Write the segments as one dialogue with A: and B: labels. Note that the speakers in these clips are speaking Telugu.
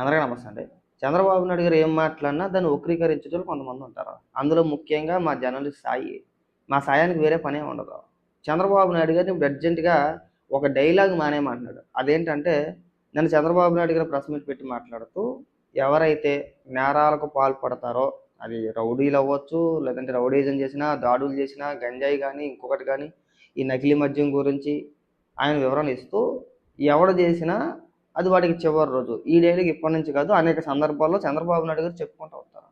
A: అందరికీ నమస్తే అండి. చంద్రబాబు నాయుడు గారు ఏం మాట్లాడినా దాన్ని వక్రీకరించడం కొంతమంది ఉంటారు. అందులో ముఖ్యంగా మా జర్నలిస్ట్ సాయి. మా సాయానికి వేరే పనే ఉండదు. చంద్రబాబు నాయుడు గారిని ఇప్పుడు అర్జెంటుగా ఒక డైలాగ్ మానేయమంటున్నాడు అదేంటంటే నేను చంద్రబాబు నాయుడు గారు ప్రెస్ మీట్ పెట్టి మాట్లాడుతూ ఎవరైతే నేరాలకు పాల్పడతారో అది రౌడీలు అవ్వచ్చు లేదంటే రౌడీజం చేసినా దాడులు చేసినా గంజాయి కానీ ఇంకొకటి కానీ ఈ నకిలీ మద్యం గురించి ఆయన వివరణ ఇస్తూ ఎవడు చేసినా అది వాడికి చివరి రోజు. ఈ డైలాగ్ ఇప్పటి నుంచి కాదు అనేక సందర్భాల్లో చంద్రబాబు నాయుడు గారు చెప్పుకుంటూ వస్తారు.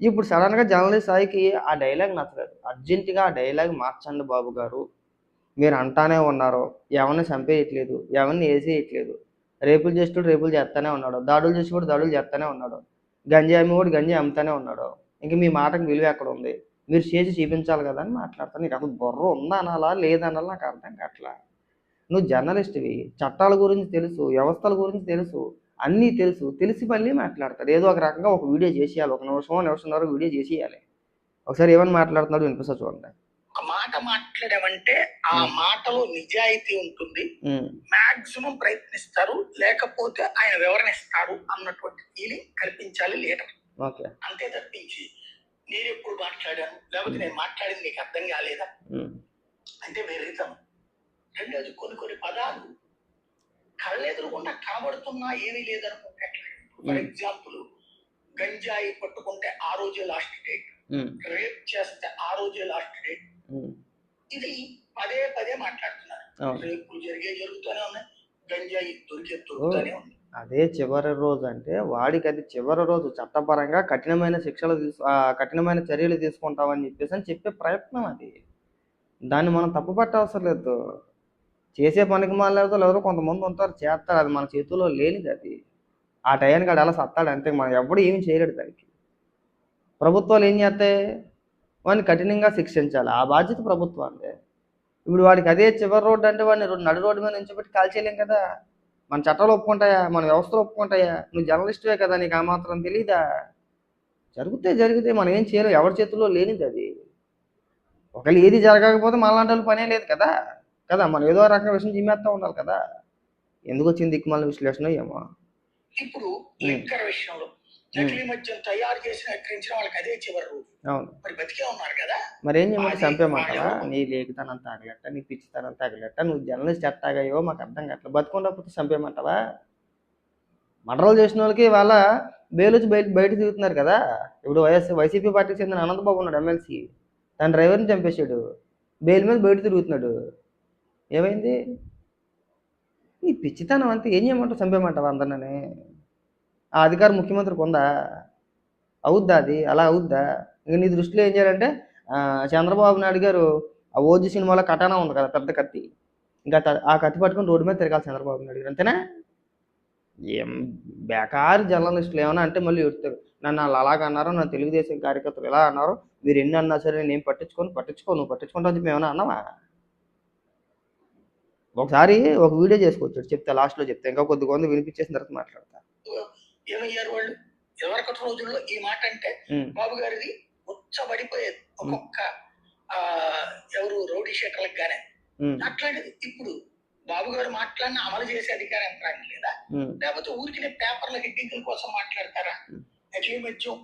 A: ఇప్పుడు సడన్గా జర్నలిస్ట్ స్థాయికి ఆ డైలాగ్ నచ్చలేదు. అర్జెంటుగా ఆ డైలాగ్ మార్చండి బాబు గారు. మీరు అంటానే ఉన్నారు. ఎవరిని చంపేయట్లేదు. ఎవరిని వేసేయట్లేదు రేపులు చేసేటోడు రేపులు చేస్తానే ఉన్నాడు. దాడులు చేసేవాడు దాడులు చేస్తానే ఉన్నాడు. గంజాయి అమ్మేవాడు గంజాయి అమ్ముతానే ఉన్నాడు. ఇంక మీ మాటకు విలువ ఎక్కడ ఉంది? మీరు చేసి చూపించాలి కదా అని మాట్లాడతాను. నీకు అసలు బుర్ర ఉందా అనాలా? లేదనాలా? నాకు అర్థం కావట్లా. నువ్వు జర్నలిస్ట్వి చట్టాల గురించి తెలుసు వ్యవస్థల గురించి తెలుసు అన్నీ తెలుసు తెలిసి మళ్ళీ మాట్లాడతారు. ఏదో ఒక రకంగా ఒక వీడియో చేసేయాలి ఒక నిమిషం నిమిషంన్నర వీడియో చేసేయాలి. ఒకసారి ఏమని మాట్లాడుతున్నాడు వినిపిస్తా చూడండి.
B: ఒక మాట మాట్లాడామంటే ఆ మాటలో నిజాయితీ ఉంటుంది. మాక్సిమం ప్రయత్నిస్తారు లేకపోతే ఆయన వివరణ ఇస్తారు అన్నటువంటి ఫీలింగ్ కల్పించాలి లీడర్
A: ఓకే.
B: అంతే తప్పించి నేను ఎప్పుడు మాట్లాడాను లేకపోతే నేను మాట్లాడింది నీకు అర్థం కాలేదా? అంటే వేరేతనం రెండోది కొన్ని కొన్ని పదాలు కళ్ళెదురుకుండా కనబడుతున్నా ఏమీ లేదనుకుంటే ఫర్ ఎగ్జాంపుల్ గంజాయి పట్టుకుంటే ఆ రోజే లాస్ట్ డేట్ రేప్ చేస్తే ఆ రోజే లాస్ట్ డేట్ ఇది పదే పదే మాట్లాడుతున్నారు. రేపులు జరిగే జరుగుతూనే ఉన్నాయి. గంజాయి దొరికే దొరుకుతూనే ఉంది.
A: అదే చివరి రోజు అంటే వాడికి అది చివరి రోజు చట్టపరంగా కఠినమైన శిక్షలు తీసు కఠినమైన చర్యలు తీసుకుంటామని చెప్పేసి అని చెప్పే ప్రయత్నం అది. దాన్ని మనం తప్పు పట్టవసరం లేదు. చేసే పనికి మాలేదు ఎవరో కొంతమంది ఉంటారు చేస్తారు. అది మన చేతుల్లో లేనిది అది. ఆ టయానికి ఆడు అలా సత్తాడు అంతే మనం ఎవడు ఏమి చేయలేడు దానికి. ప్రభుత్వాలు ఏం చేస్తాయి? వాడిని కఠినంగా శిక్షించాలి. ఆ బాధ్యత ప్రభుత్వాన్ని ఇప్పుడు వాడికి అదే చివరి రోడ్డు అంటే వాడిని రెండు నడు రోడ్డు మీద నుంచోబెట్టి కాల్చేయలేం కదా? మన చట్టాలు ఒప్పుకుంటాయా? మన వ్యవస్థలు ఒప్పుకుంటాయా? నువ్వు జర్నలిస్టువే కదా నీకు ఆ మాత్రం తెలీదా? జరిగితే జరిగితే మనం ఏం చేయలేం. ఎవరి చేతుల్లో లేనిది అది. ఒకవేళ ఏది జరగకపోతే మనలాంటి వాళ్ళు పనే లేదు కదా? కదా మనం ఏదో రకంగా విషయం జిమ్మేస్తా ఉండాలి కదా. ఎందుకు వచ్చింది దిక్కుమాల విశ్లేషణ ఏమో.
B: ఇప్పుడు లిక్కర్ విషయంలో నకిలీ మద్యం తయారు చేసిన ఎక్కడించిన వాళ్ళకి అదే చివరి రోజు
A: అవును.
B: మరి బతికే ఉన్నారు కదా.
A: మరి ఏం చేయమంటే చంపేమంటావా నీ లేఖతనం తాగలెట్ట నీ పిచ్చితనం తాగలెట్ట నువ్వు జర్నలిస్ట్ ఎట్టాగాయో మాకు అర్థం కావట్లేదు. బతుకుండకపోతే చంపేమంటావా మర్డర్లు చేసిన వాళ్ళకి వాళ్ళ బెయిల్ వచ్చి బయట బయట తిరుగుతున్నారు కదా. ఇప్పుడు వైఎస్ వైసీపీ పార్టీకి చెందిన అనంతబాబు ఉన్నాడు ఎమ్మెల్సీ. తన డ్రైవర్ని చంపేశాడు. బెయిల్ మీద బయట తిరుగుతున్నాడు. ఏమైంది? నీ పిచ్చితనం అంతే ఏం చేయమంటావు? చంపేమంటావా అందరినీ ఆ అధికారం ముఖ్యమంత్రికి ఉందా? అవుద్దా అది? అలా అవుద్దా? ఇంక నీ దృష్టిలో ఏం చేయాలంటే చంద్రబాబు నాయుడు గారు ఆ ఓజీ సినిమాలో కటానా ఉంది కదా పెద్ద కత్తి. ఇంకా ఆ కత్తి పట్టుకొని రోడ్డు మీద తిరగాలి చంద్రబాబు నాయుడు గారు అంతేనా? ఏం బేకారు జర్నలిస్టులు ఏమైనా అంటే మళ్ళీ ఎడుతారు నన్ను వాళ్ళు అలాగ అన్నారు నా తెలుగుదేశం కార్యకర్తలు ఇలా అన్నారు. మీరు ఎన్ని అన్నా సరే నేను పట్టించుకొని పట్టించుకో నువ్వు పట్టించుకుంటావు చెప్పి ఏమైనా అన్నావా? ఒకసారి ఒక వీడియో చేసుకోవచ్చు. చెప్తే లాస్ట్లో చెప్తే. ఇంకా కొద్ది కొంత వినిపించేసిన తర్వాత మాట్లాడతా.
B: ఏమయ్యారు వాళ్ళు ఎవరికటి రోజుల్లో ఈ మాట అంటే బాబు గారిది ఉచ్చబడిపోయేది. ఒక్కొక్క ఆ ఎవరు రౌడీ షీటర్లకు గానే. అట్లాంటిది ఇప్పుడు బాబు గారు మాట్లాడిన అమలు చేసే అధికారం యంత్రాంగం లేదా? లేకపోతే ఊరికి పేపర్ల హెడ్డింగ్ల కోసం మాట్లాడతారా? నకిలీ మద్యం?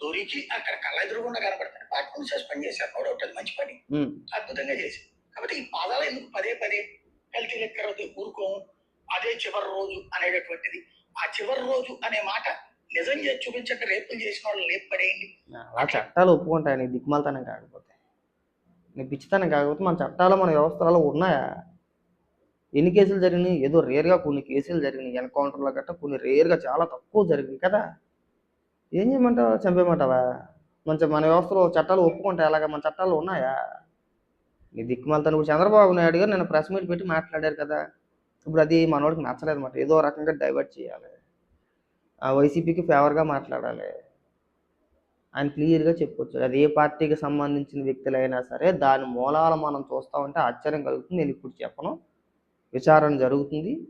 B: దొరికి అక్కడ కళ్ళ ఎదురుగుండా కనబడతారు పార్టీని సస్పెండ్ చేశారు. మంచి పని. అద్భుతంగా చేసి కాబట్టి ఈ పదాలు ఎందుకు పదే పదే కల్తీ లెక్కర్ ఊరుకోము? అదే చివరి రోజు అనేటటువంటిది. ఆ చివరి రోజు అనే మాట నిజం చేసి చూపించక రేపులు చేసిన వాళ్ళు లేపు పడేయండి.
A: అలా చట్టాలు ఒప్పుకుంటాయి నీ దిక్కుమాలతనం కాకపోతే. నీ పిచ్చితనం కాకపోతే మన చట్టాలు మన వ్యవస్థలలో ఉన్నాయా? ఎన్ని కేసులు జరిగినాయి? ఏదో రేర్గా కొన్ని కేసులు జరిగినాయి. ఎన్కౌంటర్లో గట్ట కొన్ని రేర్గా చాలా తక్కువ జరిగినాయి కదా. ఏం చేయమంటావా? చంపేయమంటావా? మంచి మన వ్యవస్థలో చట్టాలు ఒప్పుకుంటాయి అలాగా మన చట్టాలు ఉన్నాయా? నీ దిక్కుమాలతో ఇప్పుడు చంద్రబాబు నాయుడు గారు నేను ప్రెస్ మీట్ పెట్టి మాట్లాడారు కదా. ఇప్పుడు అది మనోడికి నచ్చలేదు అనమాట ఏదో రకంగా డైవర్ట్ చేయాలి. ఆ వైసీపీకి ఫేవర్గా మాట్లాడాలి. ఆయన క్లియర్గా చెప్పొచ్చు. అది ఏ పార్టీకి సంబంధించిన వ్యక్తులైనా సరే దాని మూలాలు మనం చూస్తా ఉంటే ఆశ్చర్యం కలుగుతుంది. నేను ఇప్పుడు చెప్పను. విచారణ జరుగుతుంది.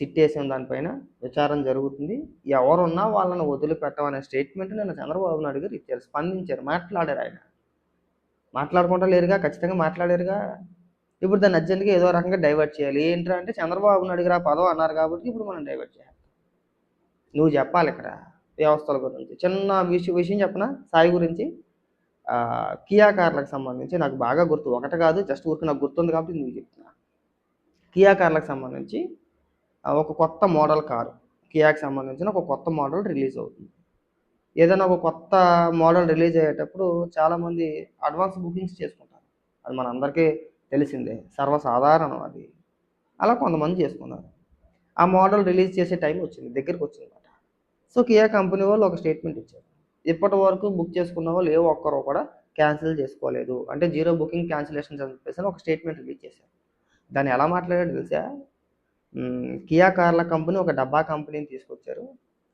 A: సిట్ దానిపైన విచారణ జరుగుతుంది. ఎవరున్నా వాళ్ళని వదిలిపెట్టమనే స్టేట్మెంట్ నేను చంద్రబాబు నాయుడు గారు ఇచ్చారు. స్పందించారు. మాట్లాడారు ఆయన. మాట్లాడుకుంటా లేరుగా ఖచ్చితంగా మాట్లాడారుగా. ఇప్పుడు దాన్ని అర్జెంట్గా ఏదో రకంగా డైవర్ట్ చేయాలి. ఏంటంటే చంద్రబాబు నాయుడు గారు పదం అన్నారు కాబట్టి ఇప్పుడు మనం డైవర్ట్ చేయాలి. నువ్వు చెప్పాలి ఇక్కడ వ్యవస్థల గురించి. చిన్న విషయం విషయం చెప్పిన? సాయి గురించి. కియా కార్లకు సంబంధించి నాకు బాగా గుర్తు. ఒకటి కాదు జస్ట్ ఊరికి నాకు గుర్తుంది కాబట్టి నువ్వు చెప్తున్నా. కియా కార్లకు సంబంధించి ఒక కొత్త మోడల్ కారు. కియాకి సంబంధించిన ఒక కొత్త మోడల్ రిలీజ్ అవుతుంది. ఏదైనా ఒక కొత్త మోడల్ రిలీజ్ అయ్యేటప్పుడు చాలామంది అడ్వాన్స్ బుకింగ్స్ చేసుకుంటారు. అది మన అందరికీ తెలిసిందే. సర్వసాధారణం అది. అలా కొంతమంది చేసుకున్నారు. ఆ మోడల్ రిలీజ్ చేసే టైం వచ్చింది దగ్గరికి వచ్చింది అనమాట సో కియా కంపెనీ వాళ్ళు ఒక స్టేట్మెంట్ ఇచ్చారు. ఇప్పటి వరకు బుక్ చేసుకున్న వాళ్ళు ఏ ఒక్కరు కూడా క్యాన్సిల్ చేసుకోలేదు. అంటే జీరో బుకింగ్ క్యాన్సిలేషన్స్ అని చెప్పేసి ఒక స్టేట్మెంట్ రిలీజ్ చేశారు. దాన్ని ఎలా మాట్లాడాడు తెలుసా? కియా కార్ల కంపెనీ ఒక డబ్బా కంపెనీని తీసుకొచ్చారు.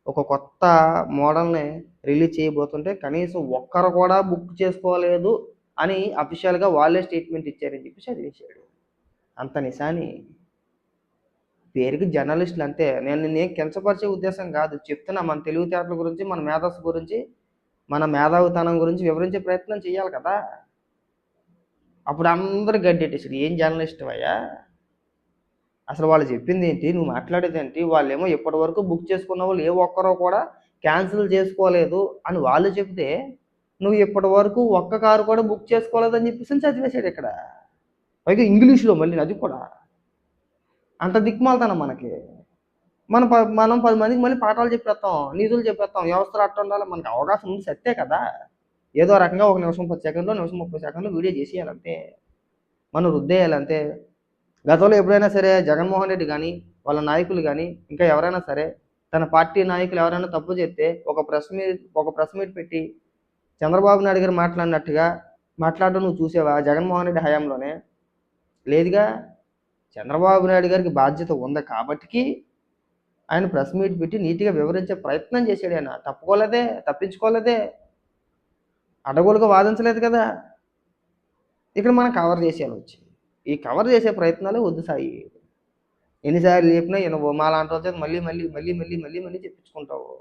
A: ఒక కొత్త మోడల్ని రిలీజ్ చేయబోతుంటే కనీసం ఒక్కరు కూడా బుక్ చేసుకోలేదు అని అఫీషియల్గా వాళ్ళే స్టేట్మెంట్ ఇచ్చారని చెప్పి చదివేశాడు అంత నిశాని పేరుకి జర్నలిస్టులు అంతే. నేను నేను కించపరిచే ఉద్దేశం కాదు. చెప్తున్నా మన తెలివితేటల గురించి మన మేధస్సు గురించి మన మేధావితనం గురించి వివరించే ప్రయత్నం చేయాలి కదా. అప్పుడు అందరు గడ్డెట్టేసాడు ఏం జర్నలిస్ట్ అయ్యా? అసలు వాళ్ళు చెప్పింది ఏంటి? నువ్వు మాట్లాడేది ఏంటి? వాళ్ళేమో ఇప్పటి వరకు బుక్ చేసుకున్న వాళ్ళు ఏ ఒక్కరో కూడా క్యాన్సిల్ చేసుకోలేదు అని వాళ్ళు చెప్తే నువ్వు ఇప్పటి వరకు ఒక్క కారు కూడా బుక్ చేసుకోలేదని చెప్పేసి చదివేశాడు ఇక్కడ. పైగా ఇంగ్లీష్లో మళ్ళీ అది కూడా. అంత దిక్మాలతనం మనకి. మనం ప మనం పది మందికి మళ్ళీ పాఠాలు చెప్పేస్తాం నీతులు చెప్పేస్తాం వ్యవస్థలు అట్ట ఉండాలి మనకి అవకాశం ఉంది సత్తే కదా. ఏదో రకంగా ఒక నిమిషం పది సెకండ్లో నిమిషం ముప్పై సెకండ్లో వీడియో చేసేయాలంతే. మనం రుద్దేయాలంతే. గతంలో ఎప్పుడైనా సరే జగన్మోహన్ రెడ్డి కానీ వాళ్ళ నాయకులు కానీ ఇంకా ఎవరైనా సరే తన పార్టీ నాయకులు ఎవరైనా తప్పు చేస్తే ఒక ప్రెస్ మీట్ ఒక ప్రెస్ మీట్ పెట్టి చంద్రబాబు నాయుడు గారు మాట్లాడినట్టుగా మాట్లాడడం నువ్వు చూసేవా? జగన్మోహన్ రెడ్డి హయాంలోనే. లేదుగా చంద్రబాబు నాయుడు గారికి బాధ్యత ఉంది కాబట్టికి ఆయన ప్రెస్ మీట్ పెట్టి నీట్గా వివరించే ప్రయత్నం చేశాడు ఆయన. తప్పుకోలేదే తప్పించుకోలేదే. అడగోలుగా వాదించలేదు కదా. ఇక్కడ మనం కవర్ చేసేయాలి వచ్చి. ఈ కవర్ చేసే ప్రయత్నాలే వద్దు సాయి. ఎన్నిసార్లు చెప్పినా నువ్వు మా లాంటి వచ్చేది మళ్ళీ మళ్ళీ మళ్ళీ మళ్ళీ మళ్ళీ మళ్ళీ చెప్పించుకుంటావు.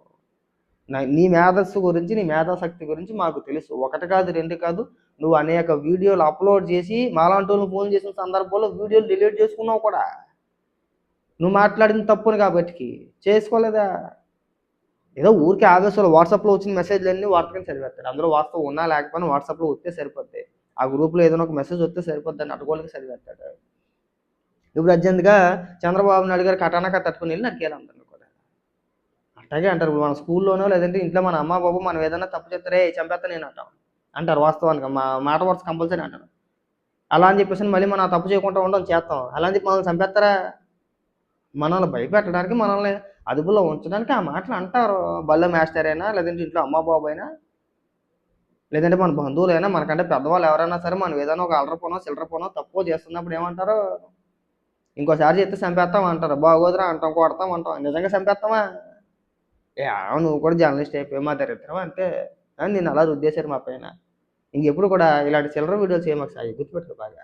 A: నా- నీ మేధస్సు గురించి నీ మేధాశక్తి గురించి మాకు తెలుసు. ఒకటి కాదు రెండు కాదు. నువ్వు అనేక వీడియోలు అప్లోడ్ చేసి మాలాంటి ఫోన్ చేసిన సందర్భంలో వీడియోలు డిలీట్ చేసుకున్నావు కూడా. నువ్వు మాట్లాడిన తప్పుని కాబట్టి చేసుకోలేదా? ఏదో ఊరికే ఆవేశంలో వాట్సాప్లో వచ్చిన మెసేజ్లు అన్నీ వార్తకని చదివేస్తాడు అందులో వాస్తవం ఉన్నా లేకపోయినా వాట్సాప్లో వస్తే సరిపోద్ది. ఆ గ్రూప్లో ఏదైనా ఒక మెసేజ్ వస్తే సరిపోద్దని అని అటుకోలకి చదివేస్తాడు ఇప్పుడు అర్జెంట్గా చంద్రబాబు నాయుడు గారు కటానక తట్టుకుని వెళ్ళి నరికేయాలంటారు అందరిని కూడా. అట్లాగే అంటారు మన స్కూల్లోనో లేదంటే ఇంట్లో మన అమ్మ బాబు మనం ఏదైనా తప్పు చేస్తారే చంపేస్తా నేను అంటాం అంటారు వాస్తవానికి మా మాట వరుస కంపల్సరీ అంటారు. అలా అని చెప్పేసి మళ్ళీ మనం తప్పు చేయకుండా ఉండడం చేస్తాం. అలా అని చెప్పి మనల్ని చంపేస్తారా? మనల్ని భయపెట్టడానికి మనల్ని అదుపులో ఉంచడానికి ఆ మాటలు అంటారు. బల్ల మాస్టర్ అయినా లేదంటే ఇంట్లో అమ్మ బాబు అయినా లేదంటే మన బంధువులైనా మనకంటే పెద్దవాళ్ళు ఎవరైనా సరే మనం ఏదైనా ఒక అలరపోనో పోనో చిల్లర పోనో తక్కువ చేస్తున్నప్పుడు ఏమంటారు? ఇంకోసారి చేస్తే చంపేస్తాం అంటారు. బాగోదురా అంటాం కొడతాం అంటాం. నిజంగా చంపేస్తామా? ఏ నువ్వు కూడా జర్నలిస్ట్ అయిపోయి మా దరిద్రం అంతే. నేను అలా రుద్దేశారు మా పైన. ఇంకెప్పుడు కూడా ఇలాంటి చిల్లర వీడియోస్ ఏమాకు సాయి. గుర్తుపెట్టుకో బాగా.